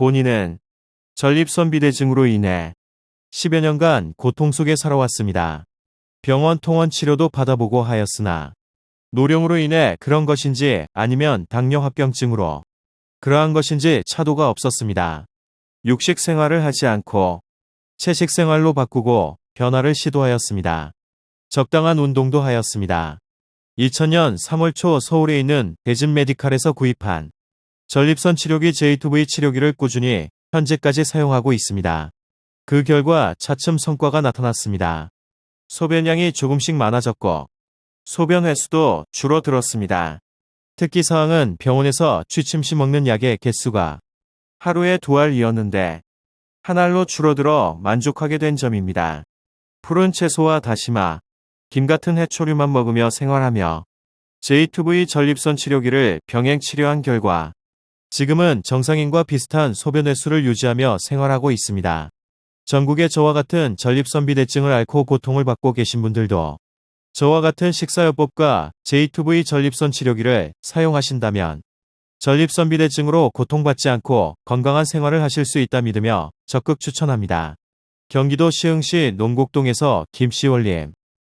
본인은 전립선 비대증으로 인해 10여 년간 고통 속에 살아왔습니다. 병원 통원 치료도 받아보고 하였으나 노령으로 인해 그런 것인지 아니면 당뇨 합병증으로 그러한 것인지 차도가 없었습니다. 육식 생활을 하지 않고 채식 생활로 바꾸고 변화를 시도하였습니다. 적당한 운동도 하였습니다. 2000년 3월 초 서울에 있는 대진 메디칼에서 구입한 전립선 치료기 J2V 치료기를 꾸준히 현재까지 사용하고 있습니다. 그 결과 차츰 성과가 나타났습니다. 소변량이 조금씩 많아졌고 소변 횟수도 줄어들었습니다. 특기 사항은 병원에서 취침 시 먹는 약의 개수가 하루에 두 알이었는데 한 알로 줄어들어 만족하게 된 점입니다. 푸른 채소와 다시마, 김 같은 해초류만 먹으며 생활하며 J2V 전립선 치료기를 병행 치료한 결과 지금은 정상인과 비슷한 소변 횟수를 유지하며 생활하고 있습니다. 전국에 저와 같은 전립선 비대증을 앓고 고통을 받고 계신 분들도 저와 같은 식사요법과 J2V 전립선 치료기를 사용하신다면 전립선 비대증으로 고통받지 않고 건강한 생활을 하실 수 있다 믿으며 적극 추천합니다. 경기도 시흥시 농곡동에서 김씨월님